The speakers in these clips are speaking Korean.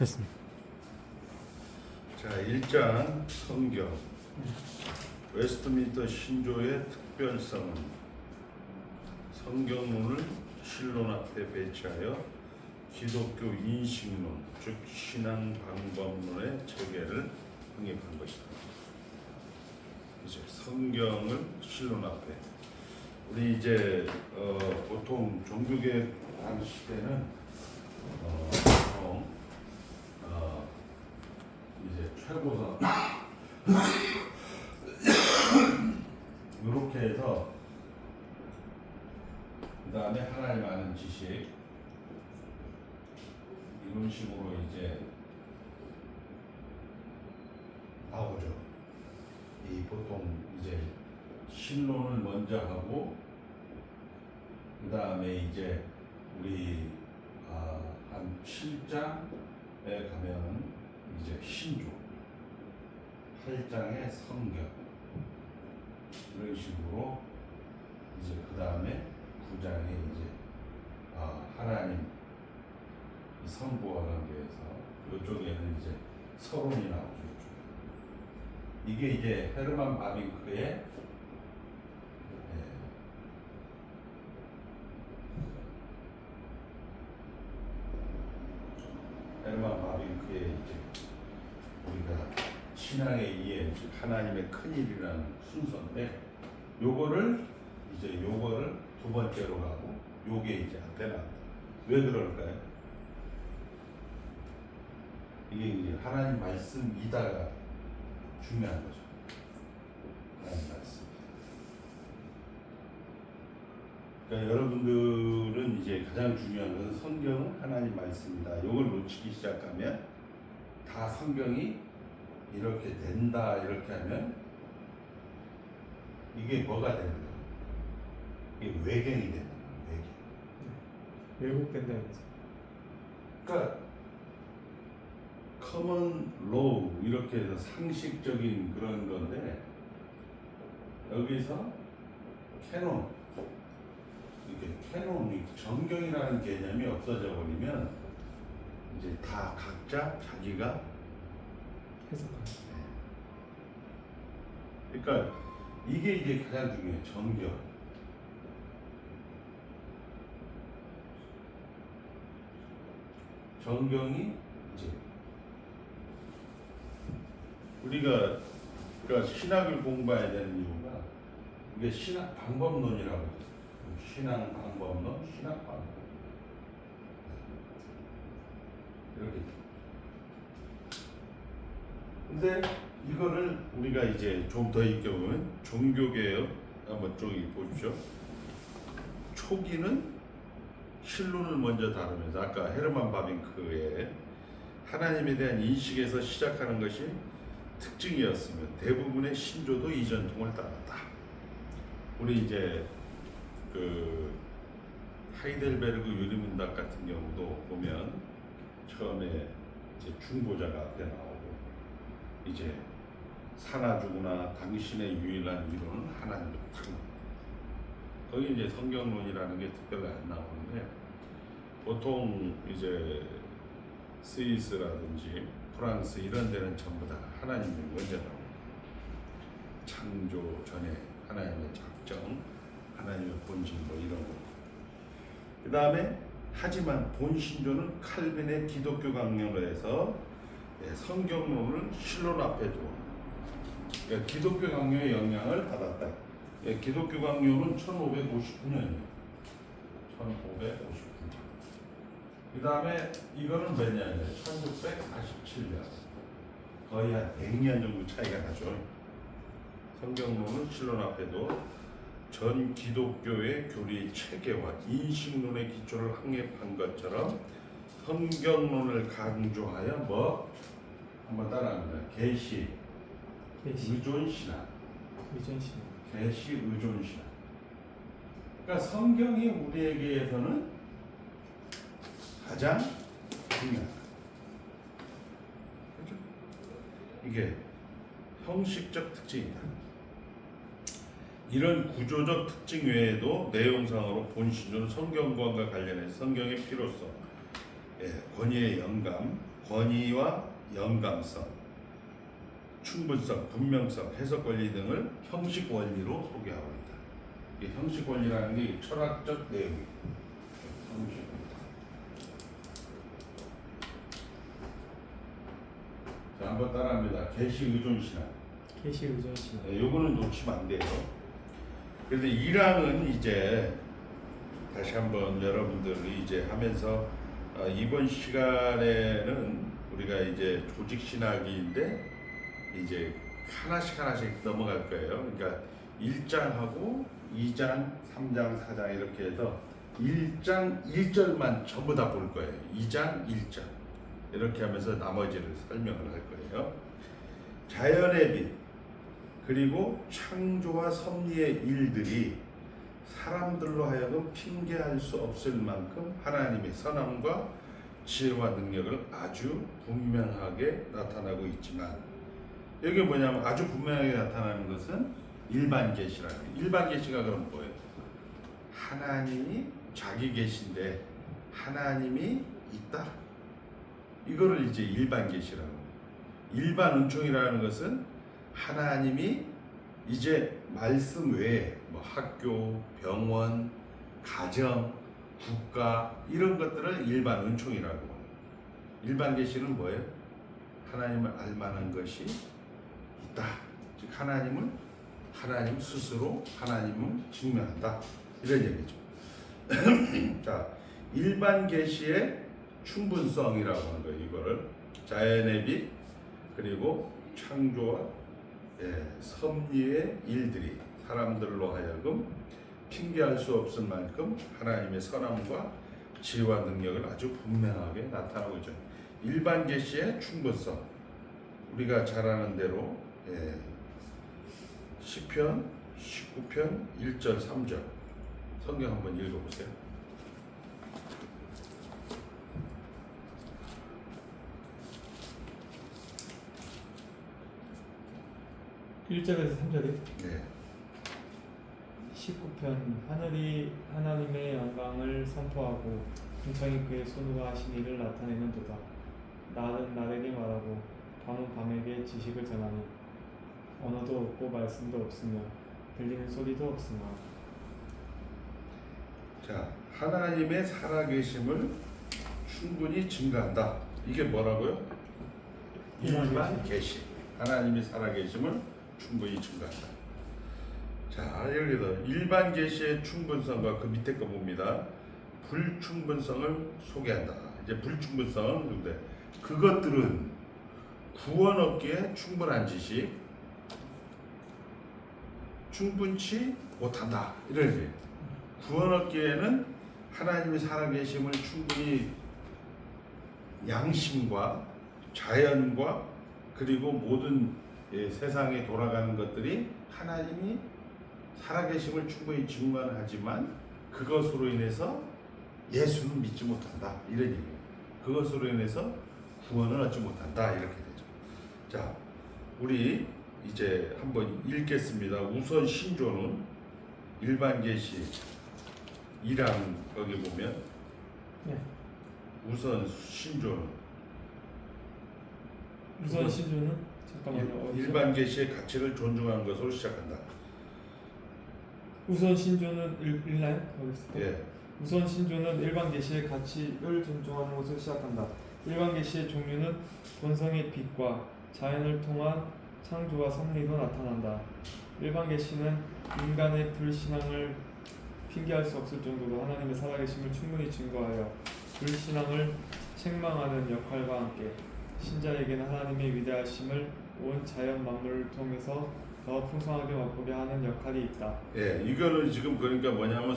했습니다. 자, 1장 성경 웨스트민스터 신조의 특별성은 성경문을 신론 앞에 배치하여 기독교 인식론, 즉 신앙 방법론의 체계를 확립한 것이다. 이제 성경을 신론 앞에 우리 이제 어, 보통 종교개혁 당시 때는 어, 보통 어, 이제 최고선 이렇게 해서 그 다음에 하나님 아는 지식. 이런 식으로 이제 나오죠. 이 보통 이제 신론을 먼저 하고 그 다음에 이제 우리 아, 한 7장에 가면 이제 신조 8장의 성경 이런 식으로 이제 그 다음에 9장에 이제 아, 하나님 이 성부와 관계해서 이쪽에는 이제 서론이 나오죠. 이게 이제 헤르만 바빙크의 예, 헤르만 바빙크의 이제 우리가 신앙의 이해, 즉 하나님의 큰 일이라는 순서인데 요거를 이제 요거를 두 번째로 가고 요게 이제 앞에 나옵니다. 왜 그럴까요? 이게 이제 하나님 말씀이다가 중요한 거죠. 하나님 말씀. 그러니까 여러분들은 이제 가장 중요한 것은 성경은 하나님 말씀이다. 요걸 놓치기 시작하면 다 성경이 이렇게 된다 이렇게 하면 이게 뭐가 되는 거야? 이게 외경이 되는 거야. 외경. 왜곡된다 이거죠. 그러니까 커먼 로우 이렇게 해서 상식적인 그런 건데 여기서 캐논 이게 캐논이 정경이라는 개념이 없어져 버리면 이제 다 각자 자기가 해석하는. 그러니까 이게 이제 가장 중요해요. 정경. 정경이 이제 우리가 그러니까 신학을 공부해야 되는 이유가 이게 신학 방법론이라고 해요. 신앙 방법론, 신학 방법. 이렇게. 근데 이거를 우리가 이제 좀 더 익혀보면 종교개혁 한번 저기 보십시오. 초기는 신론을 먼저 다루면서 아까 헤르만 바빙크의 하나님에 대한 인식에서 시작하는 것이 특징이었으면 대부분의 신조도 이 전통을 따랐다. 우리 이제 그 하이델베르그 유리문답 같은 경우도 보면 처음에 이제 중보자가 앞에 나오고 이제 사나 죽으나 당신의 유일한 위로는 나옵니다. 거기 이제 성경론이라는 게 특별히 안 나오는데 보통 이제 스위스라든지 프랑스 이런 데는 전부 다 하나님이 먼저 나옵니다. 창조 전에 하나님의 작정, 하나님의 본질 뭐 이런 거. 그 다음에 하지만 본신조는 칼빈의 기독교 예, 성경론을 신론 앞에 두어 그러니까 기독교 강령의 영향을 받았다. 예, 기독교 강령은 1559년이에요. 1559년. 그 다음에 이거는 몇 년이에요? 1647년. 거의 한 100년 정도 차이가 나죠. 성경론은 신론 앞에도 전 기독교의 교리 체계와 인식론의 기초를 확립한 것처럼 성경론을 강조하여 뭐 한번 따라합니다. 계시, 계시, 의존 신학, 위전신. 계시 의존 신학. 그러니까 성경이 우리에게서는 가장 중요하다. 그렇죠? 이게 형식적 특징이다. 이런 구조적 특징 외에도 내용상으로 본신은 성경과 관련해 성경의 필요성, 예, 권위의 영감, 권위와 영감성, 충분성, 분명성, 해석 권리 등을 형식 원리로 소개하고 있다. 이게 형식 원리라는 게 철학적 내용이에요. 형식. 자, 한번 따라합니다. 개시 의존 신앙. 계시 의존 신앙. 네, 요거는 놓치면 안 돼요. 그런데 이랑은 이제 다시 한번 여러분들이 이제 하면서 어, 이번 시간에는 우리가 이제 조직 신학인데 이제 하나씩 하나씩 넘어갈 거예요. 그러니까 1장하고 2장, 3장, 4장 이렇게 해서 1장 1절만 전부 다 볼 거예요. 2장 1절 이렇게 하면서 나머지를 설명을 할 거예요. 자연의 빛 그리고 창조와 섭리의 일들이 사람들로 하여금 핑계할 수 없을 만큼 하나님의 선함과 지혜와 능력을 아주 분명하게 나타나고 있지만 여기 뭐냐면 아주 분명하게 나타나는 것은 일반 계시라는. 일반 계시가 그럼 뭐예요? 하나님이 자기 계신데 하나님이 있다. 이거를 이제 일반 계시라고. 일반 은총이라는 것은 하나님이 이제 말씀 외에 뭐 학교, 병원, 가정, 국가 이런 것들을 일반 은총이라고 해요. 일반 계시는 뭐예요? 하나님을 알만한 것이 있다. 즉 하나님을 하나님 스스로 하나님을 증명한다. 이런 얘기죠. 자, 일반 계시의 충분성이라고 하는 거예요. 이거를 자연의 빛 그리고 창조와 예, 섭리의 일들이 사람들로 하여금 핑계할 수 없을 만큼 하나님의 선함과 지혜와 능력을 아주 분명하게 나타나고 있죠. 일반 계시의 충분성 우리가 잘 아는 대로 예, 시편 19편 1절 3절 성경 한번 읽어보세요. 일절에서 3절에 네. 19편 하늘이 하나님의 영광을 선포하고 궁창이 그의 손으로 하신 일을 나타내는 도다. 날은 날에게 말하고 밤은 밤에게 지식을 전하니 언어도 없고 말씀도 없으며 들리는 소리도 없으나 자, 하나님의 살아계심을 충분히 증가한다. 이게 뭐라고요? 일반 계시. 하나님이 살아계심을 충분히 증가한다. 자, 예를 들어 일반 계시의 충분성과 그 밑에 거 봅니다. 불충분성을 소개한다. 이제 불충분성은 근데 그것들은 구원 얻기에 충분한 지식, 충분치 못한다. 이런 얘기예요. 구원 얻기에는 하나님의 살아계심을 충분히 양심과 자연과 그리고 모든 예, 세상에 돌아가는 것들이 하나님이 살아계심을 충분히 증거하지만 그것으로 인해서 예수는 믿지 못한다 이런 얘기예요. 그것으로 인해서 구원을 얻지 못한다 이렇게 되죠. 자, 우리 이제 한번 읽겠습니다. 우선 신조는 일반 계시 2랑 거기 보면 네. 우선 신조는 우선 신주는 잠깐만요. 일반 계시의 가치를 존중하는 것으로 시작한다. 우선 신조는 일, 일나요? 거기서 예, 우선 신조는 일반 계시의 가치를 존중하는 것으로 시작한다. 일반 계시의 종류는 본성의 빛과 자연을 통한 창조와 섭리도 나타난다. 일반 계시는 인간의 불신앙을 핑계할 수 없을 정도로 하나님의 살아계심을 충분히 증거하여 불신앙을 책망하는 역할과 함께 신자에게는 하나님의 위대하심을 온 자연 만물을 통해서 더 풍성하게 맛보게 하는 역할이 있다. 예, 이거는 지금 그러니까 뭐냐면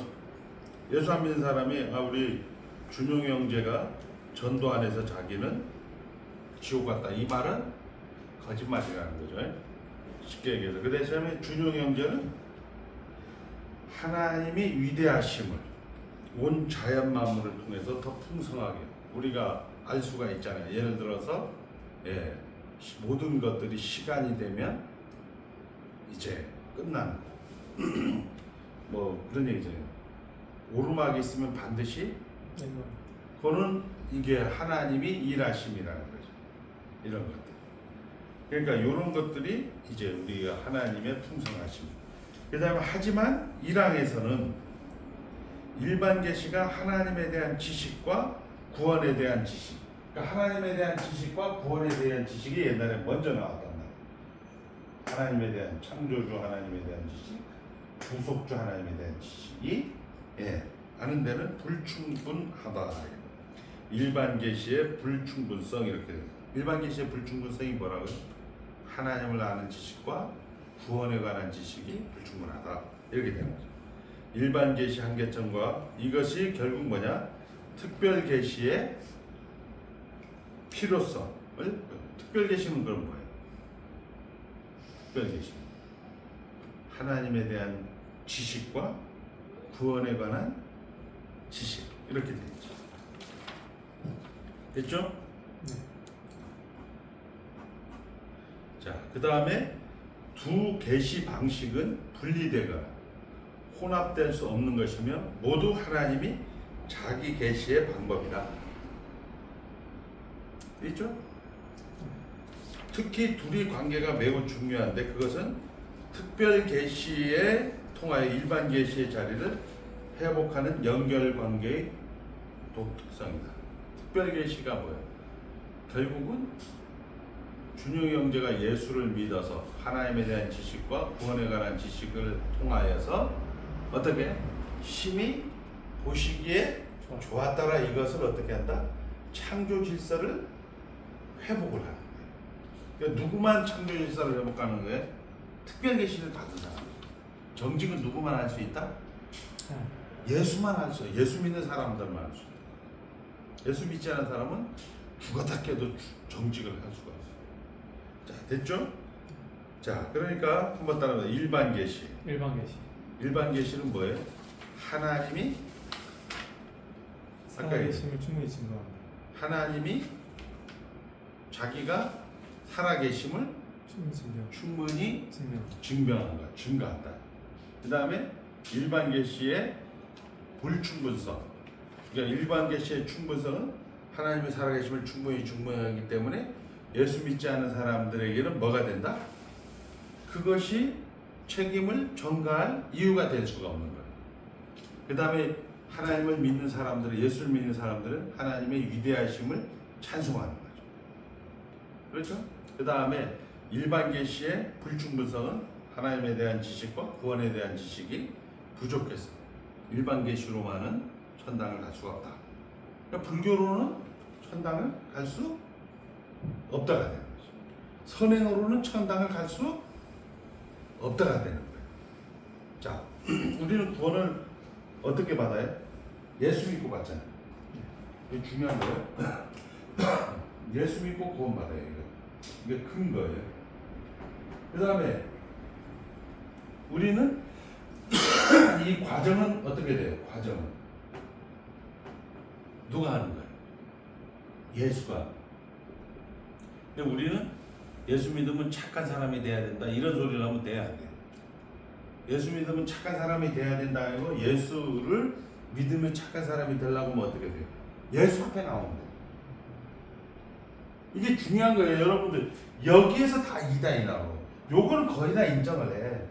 예수 안 믿는 사람이 아 우리 준용 형제가 전도 안에서 자기는 지옥 갔다 이 말은 거짓말이라는 거죠. 예? 쉽게 얘기해서 그 대신에 준용 형제는 하나님이 위대하심을 온 자연 만물을 통해서 더 풍성하게 우리가 알 수가 있잖아요. 예를 들어서 예, 시- 모든 것들이 시간이 되면 이제 끝나는 거. 뭐 그런 얘기잖아요. 오르막이 있으면 반드시 네, 뭐, 그거는 이게 하나님이 일하심이라는 거죠. 이런 것들. 그러니까 이런 것들이 이제 우리가 하나님의 풍성하심. 그다음에 하지만 1항에서는 일반 계시가 하나님에 대한 지식과 구원에 대한 지식. 그러니까 하나님에 대한 지식과 구원에 대한 지식이 옛날에 먼저 나왔단 말이에요. 하나님에 대한 창조주 하나님에 대한 지식, 구속주 하나님에 대한 지식이 예, 아는 데는 불충분하다. 일반 계시의 불충분성 이렇게. 일반 계시의 불충분성이 뭐라고요? 하나님을 아는 지식과 구원에 관한 지식이 불충분하다 이렇게 되는 거죠. 일반 계시 한계점과 이것이 결국 뭐냐? 특별 계시의 필요성을 특별 계시는 그럼 뭐예요? 특별 계시 하나님에 대한 지식과 구원에 관한 지식 이렇게 되죠. 됐죠? 자, 그 다음에 두 계시 방식은 분리되거나 혼합될 수 없는 것이며 모두 하나님이 자기 계시의 방법이다. 있죠? 특히 둘이 관계가 매우 중요한데 그것은 특별 계시에 통하여 일반 계시의 자리를 회복하는 연결 관계의 독특성이다. 특별 계시가 뭐예요? 결국은 준용이 형제가 예수를 믿어서 하나님에 대한 지식과 구원에 관한 지식을 통하여서 어떻게 심히 보시기에. 좋았더라 이것을 어떻게 한다? 창조 질서를 회복을 하는 거예요. 그러니까 누구만 창조 질서를 회복하는 거예요? 특별 계시를 받은 사람. 정직은 누구만 할 수 있다? 예수만 할 수, 예수 믿는 사람들만 할 수 있다. 예수 믿지 않은 사람은 죽었다 깨도 정직을 할 수가 없어요. 자, 됐죠? 자, 그러니까 한번 따라서 일반 계시. 일반 계시. 일반 계시는 뭐예요? 하나님이 살아계심을 충분히 증거한다. 하나님이 자기가 살아계심을 충분히 증명. 충분히 증명. 증명한 것, 증거한다. 그 다음에 일반 계시의 불충분성. 그러니까 일반 계시의 충분성은 하나님의 살아계심을 충분히 증명하기 때문에 예수 믿지 않은 사람들에게는 뭐가 된다? 그것이 책임을 전가할 이유가 될 수가 없는 거예요. 그 다음에 하나님을 믿는 사람들은 예수를 믿는 사람들은 하나님의 위대하심을 찬송하는 거죠. 그렇죠? 그 다음에 일반 계시의 불충분성은 하나님에 대한 지식과 구원에 대한 지식이 부족해서 일반 계시로만은 천당을 갈 수가 없다. 그러니까 불교로는 천당을 갈 수 없다가 되는 거죠. 선행으로는 천당을 갈 수 없다가 되는 거예요. 자, 우리는 구원을 어떻게 받아요? 예수 믿고 받잖아요. 이게 중요한 거예요. 예수 믿고 구원 받아요. 이거. 이게 큰 거예요. 그 다음에 우리는 이 과정은 어떻게 돼요? 과정은 누가 하는 거예요? 예수가. 근데 우리는 예수 믿으면 착한 사람이 돼야 된다 이런 소리를 하면 돼야 안 돼요. 예수 믿으면 착한 사람이 돼야 된다 이거 예수를 믿으면 착한 사람이 되려고 하면 어떻게 돼요? 예수 앞에 나오면 돼요. 이게 중요한 거예요, 여러분들. 여기에서 다 이단이 나오고, 요거는 거의 다 인정을 해.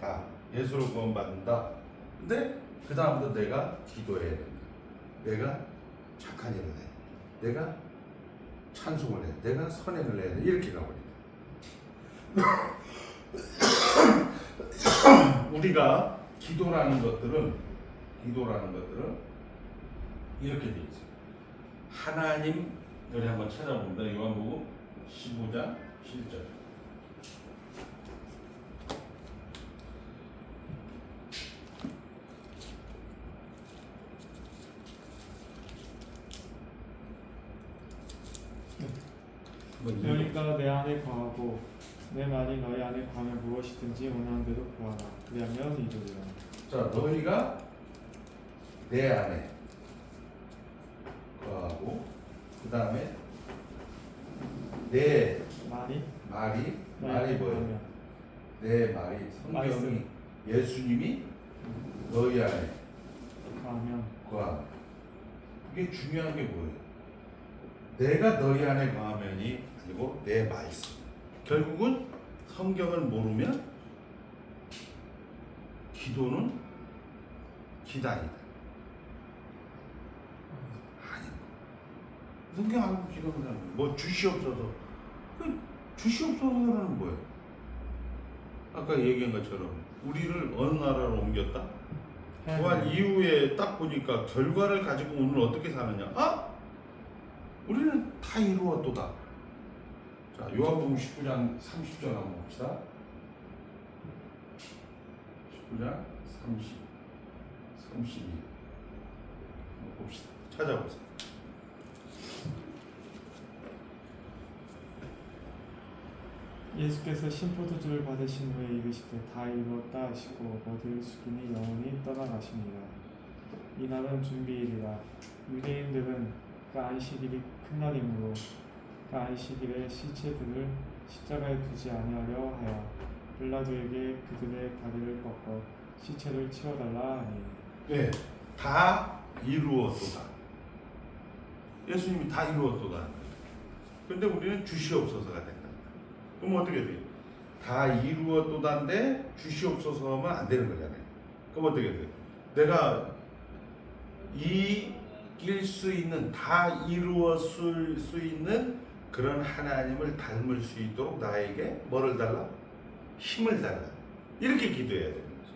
다 예수로 구원받는다. 근데 그 다음부터 내가 기도해야 된다. 내가 착한 일을 해. 내가 찬송을 해. 내가 선행을 해야 돼. 이렇게 가버린다. 우리가 기도라는 것들은 기도라는 것들은 이렇게 돼 있어요. 하나님 우리 한번 찾아봅니다. 요한복음 15장 7절. 한번 읽어보세요. 그러니까 내 안에 거하고 내 말이 너희 안에 거하면 무엇이든지 원하는 대로 구하라. 그리하면 이루리라. 자, 너희가 내 안에 거하고 그 다음에 내 말이 말이 너희 말이 뭐예요? 내 말이 성경이 말씀. 예수님이 너희 안에 거하면 거하 이게 중요한 게 뭐예요? 내가 너희 안에 거하면이 아니고 내 말씀. 결국은 성경을 모르면 기도는 기다리다. 아니. 성경 알고 기도하는 사람 뭐 주시옵소서. 그 주시옵소서는 뭐예요? 아까 얘기한 것처럼 우리를 어느 나라로 옮겼다? 부활 이후에 딱 보니까 결과를 가지고 오늘 어떻게 사느냐? 아? 우리는 다 이루었도다. 자, 요한복음 19장 30절 한번 봅시다. 19장 30, 32. 한번 봅시다. 찾아보세요. 예수께서 신포도주를 받으신 후에 이르시되 다 이루었다 하시고 머리를 숙이니 영원히 떠나가십니다. 이날은 준비일이라 유대인들은 그 안식일이 큰 날이므로 그 안식일에 시체들을 십자가에 두지 아니하려 하여 빌라도에게 그들의 다리를 꺾어 시체를 치워달라 하니 네, 다 이루었도다. 예수님이 다 이루었도다. 근데 우리는 주시옵소서가 된다. 그럼 어떻게 돼요? 다 이루었도다인데 주시옵소서 하면 안 되는 거잖아요. 그럼 어떻게 돼요? 내가 이길 수 있는 다 이루었을 수 있는 그런 하나님을 닮을 수 있도록 나에게 뭐를 달라? 힘을 달라. 이렇게 기도해야 되는 거죠.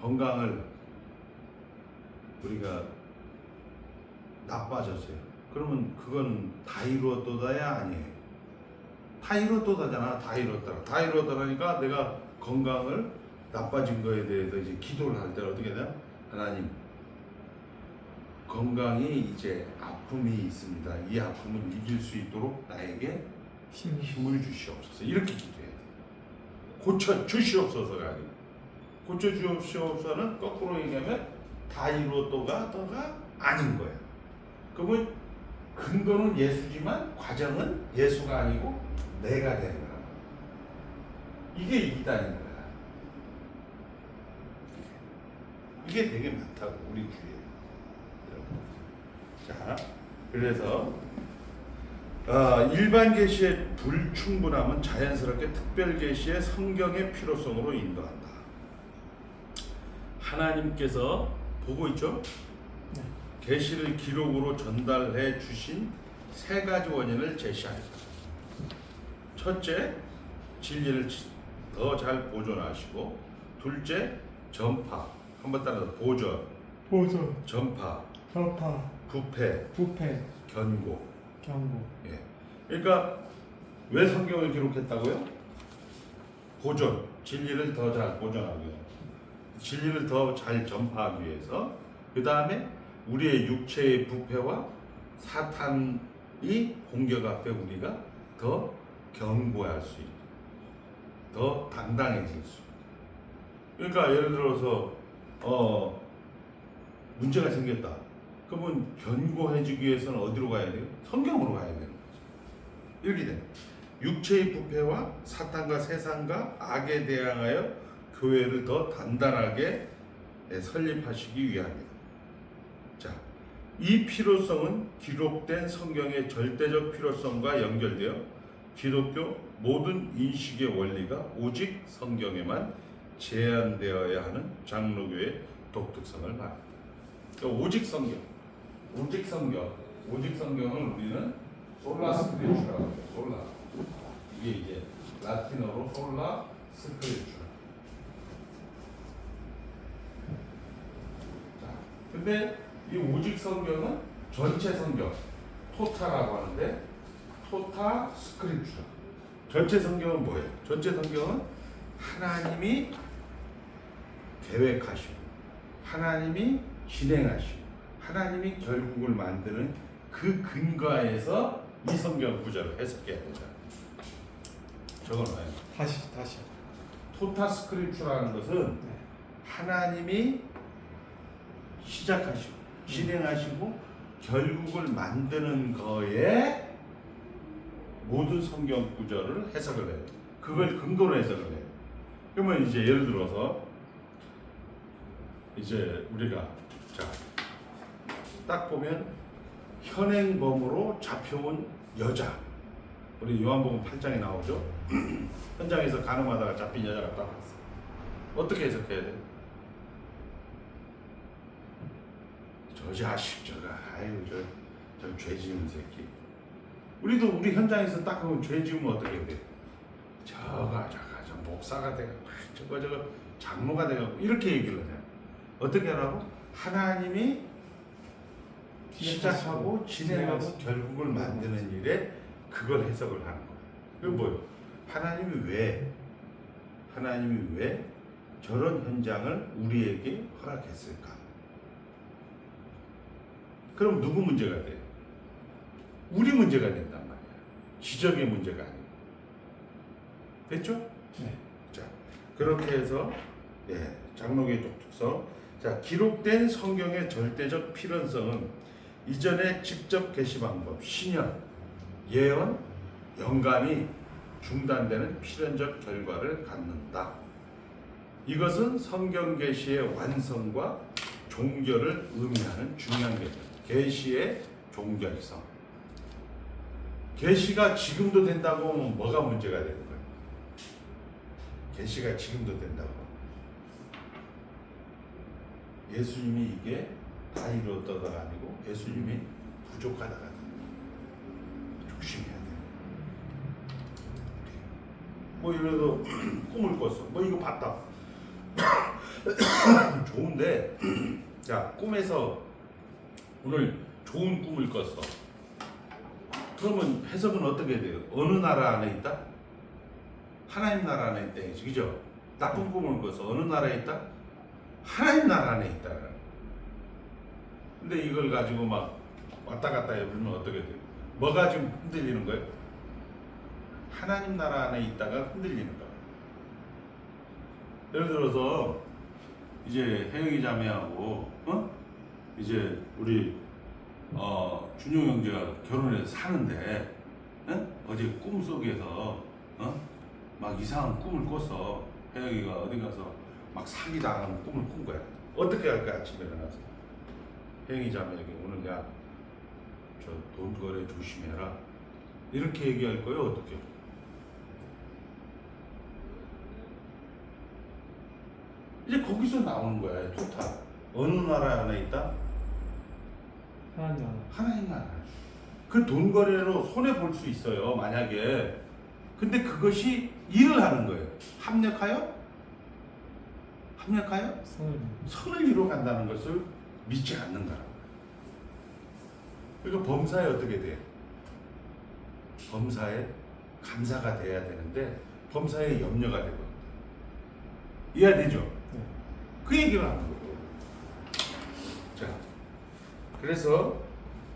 건강을 우리가 나빠졌어요. 그러면 그건 다 이루었도다야 아니에요. 다 이뤘도다잖아. 다 이뤘다. 다 이뤘다라니까 내가 건강을 나빠진 거에 대해서 이제 기도를 할 때 어떻게 되냐? 하나님 건강이 이제 아픔이 있습니다. 이 아픔을 이길 수 있도록 나에게 힘을 주시옵소서. 이렇게 기도해야 돼. 고쳐 주시옵소서가 아니고 고쳐 주시옵소서는 거꾸로 얘기하면 다 이루었도가 더가 아닌 거야. 그러면 근거는 예수지만 과정은 예수가 아니고 내가 되는 거야. 이게 이기다는 거야. 이게 되게 많다고 우리 주위에. 자, 그래서 어, 일반 계시의 불충분함은 자연스럽게 특별 계시의 성경의 필요성으로 인도한다. 하나님께서 보고 있죠? 네. 계시를 기록으로 전달해 주신 세 가지 원인을 제시하였다. 첫째, 진리를 더 잘 보존하시고, 둘째, 전파. 한번 따라서 보존, 보존, 전파, 격파, 부패, 부패, 견고. 경고. 예. 그러니까 왜 성경을 기록했다고요? 보존, 진리를 더 잘 보존하기 위해, 진리를 더 잘 전파하기 위해서, 그 다음에 우리의 육체의 부패와 사탄이 공격 앞에 우리가 더 견고할 수 있고, 더 당당해질 수 있고. 그러니까 예를 들어서 어 문제가 생겼다. 그러면 견고해지기 위해서는 어디로 가야 돼요? 성경으로 가야 되는 거죠. 이렇게 돼. 육체의 부패와 사탄과 세상과 악에 대항하여 교회를 더 단단하게 예, 설립하시기 위함이다. 자, 이 필요성은 기록된 성경의 절대적 필요성과 연결되어 기독교 모든 인식의 원리가 오직 성경에만 제한되어야 하는 장로교의 독특성을 말합니다. 그러니까 오직 성경, 오직 성경, 오직 성경을 우리는 솔라 스크립추라고 해요. 솔라. 이게 이제 라틴어로 솔라 스크립추. 자, 근데 이 오직 성경은 전체 성경, 토타라고 하는데 토타 스크립추. 전체 성경은 뭐예요? 전체 성경은 하나님이 계획하시고 하나님이 진행하시고 하나님이 결국을 만드는 그 근거에서 이 성경 구절을 해석해야 된다. 저건 뭐예요? 다시 다시 토타 스크립추라는 것은 네. 하나님이 시작하시고 진행하시고 결국을 만드는 거에 모든 성경 구절을 해석을 해요. 그걸 근거로 해석을 해요. 그러면 이제 예를 들어서 이제 우리가 자 딱 보면 현행범으로 잡혀온 여자. 우리 요한복음 8장에 나오죠. 현장에서 가늠하다가 잡힌 여자가 딱 왔어. 어떻게 해석해야 돼? 저 자식 저가 아유 저 저 죄지은 새끼. 우리도 우리 현장에서 딱 보면 죄 지으면 어떻게 돼? 저가 저가 저 목사가 돼가 저거 저거 장로가 돼가 이렇게 얘기를 해. 어떻게 하라고? 하나님이 시작하고 진행하고 결국을 만드는 일에 그걸 해석을 하는 거예요. 그게 뭐예요? 하나님이 왜 하나님이 왜 저런 현장을 우리에게 허락했을까? 그럼 누구 문제가 돼요? 우리 문제가 된단 말이야. 지적의 문제가 아니고. 됐죠? 네. 자, 그렇게 해서 예, 장로계 독특성. 자, 기록된 성경의 절대적 필연성은 이전의 직접 계시 방법, 신현, 예언, 영감이 중단되는 필연적 결과를 갖는다. 이것은 성경 계시의 완성과 종결을 의미하는 중요한 개념. 계시의 종결성. 계시가 지금도 된다고 하면 뭐가 문제가 되는 거예요? 계시가 지금도 된다고. 예수님이 이게 다 이루었다가 아니고 예수님이 부족하다가 조심해야 돼. 뭐 들어 꿈을 꿨어. 뭐 이거 봤다. 좋은데 자 꿈에서 오늘 좋은 꿈을 꿨어. 그러면 해석은 어떻게 돼요? 어느 나라 안에 있다? 하나님 나라 안에 있다. 그죠? 나쁜 꿈을 꿔서 어느 나라에 있다? 하나님 나라 안에 있다. 근데 이걸 가지고 막 왔다 갔다 해보면 어떻게 돼요? 뭐가 지금 흔들리는 거예요? 하나님 나라 안에 있다가 흔들리는 거예요. 예를 들어서 이제 혜영이 자매하고 어? 이제 우리 어, 준용 형제가 결혼해서 사는데 어? 어제 꿈 속에서 어? 막 이상한 꿈을 꿨어. 혜영이가 어디 가서 막 사기 당하는 꿈을 꾼 거야. 어떻게 할까 아침에 일어나서 혜영이 자매에게 오늘 야저 돈 거래 조심해라 이렇게 얘기할 거예요 어떻게? 이제 거기서 나오는 거야 토탈 어느 나라 안에 있다? 하나님 나라. 하나님 나라. 그 돈 거래로 손해 볼 수 있어요. 만약에. 근데 그것이 일을 하는 거예요. 합력하여 합력하여 선을 선을 이루어 간다는 것을 믿지 않는다라고. 그러니까 범사에 어떻게 돼? 범사에 감사가 돼야 되는데 범사에 염려가 되고 이해되죠? 네. 그 얘기를 하는. 자, 그래서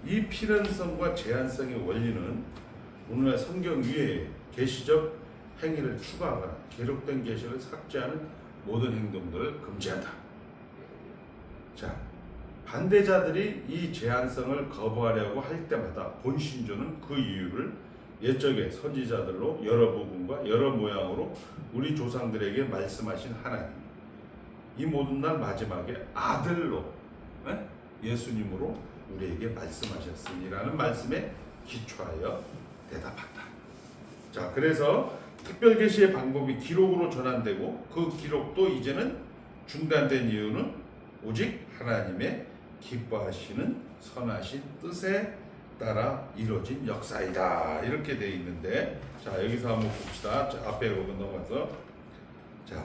이 필연성과 제한성의 원리는 오늘날 성경 위에 계시적 행위를 추가하거나 기록된 계시를 삭제하는 모든 행동들을 금지한다. 자, 반대자들이 이 제한성을 거부하려고 할 때마다 본신조는 그 이유를 옛적의 선지자들로 여러 부분과 여러 모양으로 우리 조상들에게 말씀하신 하나님 이 모든 날 마지막에 아들로 예? 예수님으로 우리에게 말씀하셨으니라는 말씀에 기초하여 대답한다. 자, 그래서 특별 계시의 방법이 기록으로 전환되고 그 기록도 이제는 중단된 이유는 오직 하나님의 기뻐하시는 선하신 뜻에 따라 이루어진 역사이다. 이렇게 돼 있는데 자, 여기서 한번 봅시다. 자, 앞에 넘어가서 자,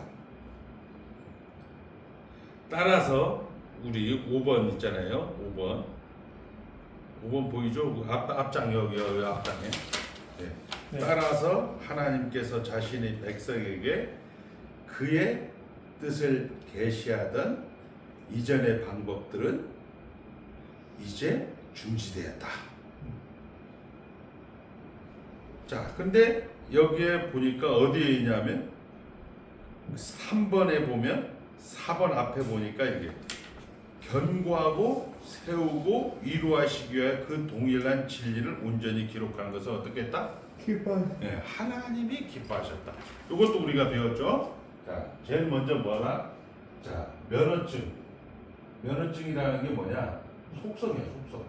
따라서 우리 5번 있잖아요. 5번. 5번 보이죠? 그 앞, 앞장 여기, 여기 앞장에. 네. 네. 따라서 하나님께서 자신의 백성에게 그의 뜻을 계시하던 이전의 방법들은 이제 중지되었다. 자, 근데 여기에 보니까 어디에 있냐면 3번에 보면 4번 앞에 보니까 이게 견고하고 세우고 이루하시기 위해 그 동일한 진리를 온전히 기록하는 것을 어떻게 했다? 기뻐. 네, 하나님이 기뻐하셨다. 이것도 우리가 배웠죠. 자, 제일 먼저 뭐라? 자, 면허증. 면허증이라는 게 뭐냐? 속성이야, 속성.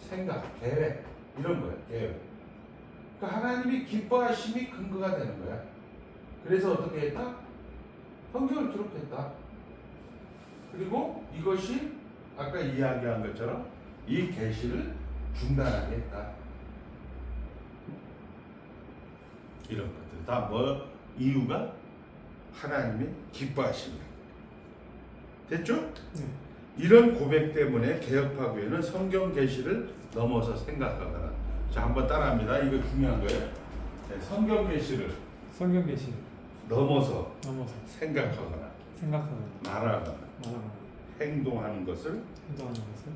생각, 계획 이런 거야. 계획. 그러니까 하나님이 기뻐하심이 근거가 되는 거야. 그래서 어떻게 했다? 성경을 기록했다. 그리고 이것이 아까 이야기한 것처럼 이 계시를 중단하게 했다. 이런 것들 다 뭐 이유가 하나님의 기뻐하심이야. 됐죠? 네. 이런 고백 때문에 개혁파교회는 성경 계시를 넘어서 생각하거나 자 한번 따라합니다. 이거 중요한 거예요. 네, 성경 계시를 성경 계시 넘어서 넘어서 생각하거나 생각하거나 말하거나 행동하는 것을 행동하는 것을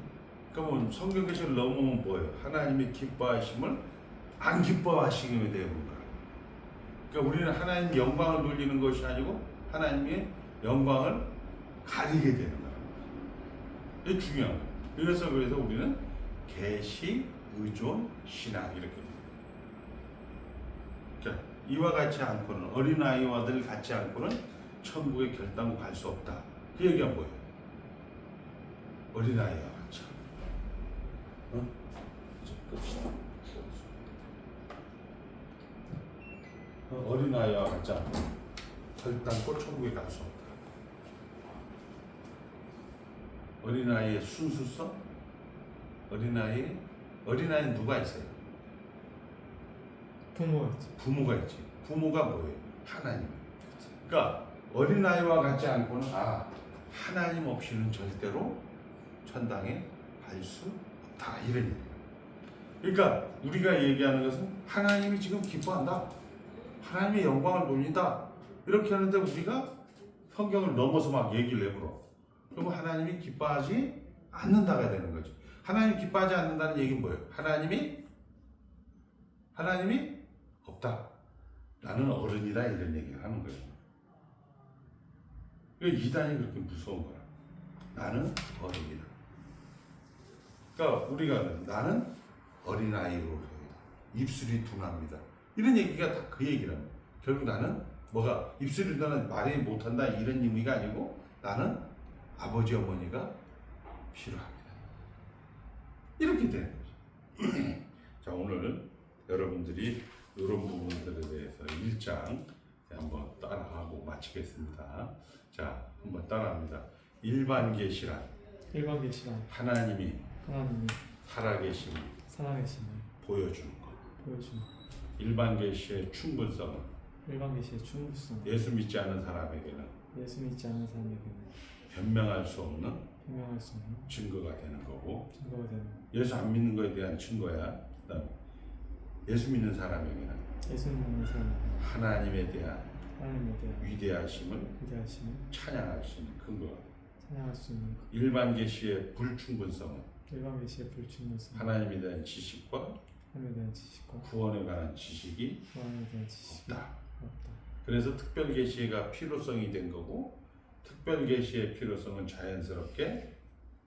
그러면 성경 계시를 넘으면 뭐예요? 하나님의 기뻐하심을 안 기뻐하시게 되는 거야. 그러니까 우리는 하나님 영광을 돌리는 것이 아니고 하나님의 영광을 가리게 되는 거야. 이게 중요한 거야. 그래서 그래서 우리는 계시, 의존, 신앙 이렇게. 자, 이와 같이 않고는 어린 아이와들 같지 않고는 천국에 결단 갈수 없다. 그 얘기가 뭐예요? 어린 아이와 같이. 어? 자, 끕시다. 어, 어린 아이와 같지 않고 결단코 천국에 갈 수 없다. 어린 아이의 순수성, 어린 아이, 어린 아이는 누가 있어요? 부모가 있지 부모가 있지. 부모가 뭐예요? 하나님. 그러니까 어린 아이와 같지 않고는 아 하나님 없이는 절대로 천당에 갈 수 없다 이런 얘기. 그러니까 우리가 얘기하는 것은 하나님이 지금 기뻐한다. 하나님의 영광을 돌린다. 이렇게 하는데 우리가 성경을 넘어서 막 얘기를 해버려. 그러면 하나님이 기뻐하지 않는다가 되는 거지. 하나님 기뻐하지 않는다는 얘기는 뭐예요? 하나님이 하나님이 없다. 나는 어른이다 이런 얘기를 하는 거예요. 이단이 그렇게 무서운 거야. 나는 어른이다. 그러니까 우리가 나는 어린 아이로 입술이 둔합니다. 이런 얘기가 다 그 얘기라는 거야. 결국 나는 뭐가 입술이 둔하는 말이 못한다 이런 의미가 아니고 나는 아버지 어머니가 필요합니다. 이렇게 되는 거죠. 자 오늘 여러분들이 이런 부분들에 대해서 1장 한번 따라하고 마치겠습니다. 자, 한번 따라합니다. 일반 계시란 일반 계시란 하나님이 하나님이 살아계심을 살아계심을 보여주는 것. 보여주는 일반 계시의 충분성은 일반 계시의 충분성 예수 믿지 않은 사람에게는 예수 믿지 않는 사람에게는 변명할 수 없는 분명할 수 없는 증거가 되는 거고 증거가 되는 예수 안 믿는 거에 대한 증거야. 그다음에 예수 믿는 사람에게는 예수 믿는 사람에게는 하나님에 대한 하나님에 대한 위대하심을 위대하심을 찬양할 수 있는 근거가. 찬양할 수 있는 일반 계시의 불충분성은 일반 계시의 불충분성 하나님에 대한 지식과 하나님에 대한 지식과 구원에 관한 지식이 하나님에 대한 지식이 없다. 없다. 그래서 특별 계시가 필요성이 된 거고 특별 계시의 필요성은 자연스럽게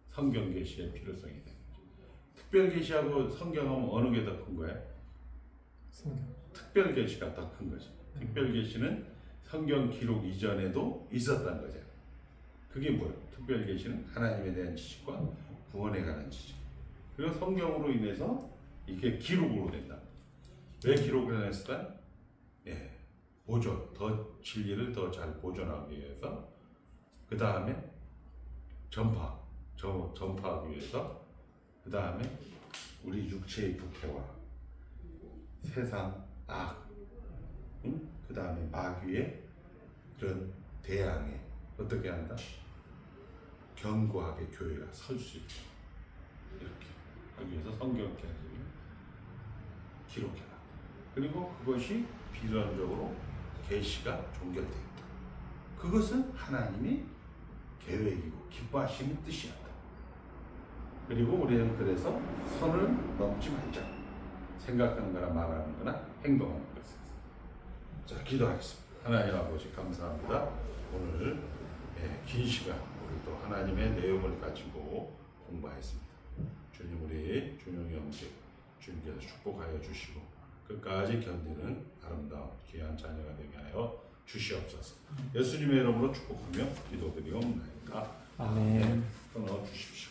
성경 계시의 필요성이 된 거죠. 특별 계시하고 성경하면 어느 게 더 큰 거야? 성경 특별 계시가 더 큰 거지. 특별 계시는 성경 기록 이전에도 있었던 거죠. 그게 뭐예요? 특별 계시는 하나님에 대한 지식과 구원에 관한 지식. 그리고 성경으로 인해서 이게 기록으로 된다. 왜 기록을 했을까? 예, 보존, 더 진리를 더 잘 보존하기 위해서. 그 다음에 전파, 저, 전파하기 위해서. 그 다음에 우리 육체의 부패와 세상 악, 응? 그 다음에 마귀의 그런 대항에 어떻게 한다? 견고하게 교회가 설 수 있고 이렇게 하기 위해서 성경 계시를 기록해라. 그리고 그것이 비전적으로 계시가 종결돼 있다. 그것은 하나님이 계획이고 기뻐하시는 뜻이었다. 그리고 우리는 그래서 선을 넘지 말자. 생각하는 거나 말하는 거나 행동하는 것을. 자, 기도하겠습니다. 하나님 아버지 감사합니다. 오늘 예, 긴 시간 우리 또 하나님의 내용을 가지고 공부했습니다. 주님 우리 준용이 형제 주님께서 축복하여 주시고 끝까지 견디는 아름다운 귀한 자녀가 되게 하여 주시옵소서. 예수님의 이름으로 축복하며 기도드리옵나이다. 아멘. 끊어 주십시오.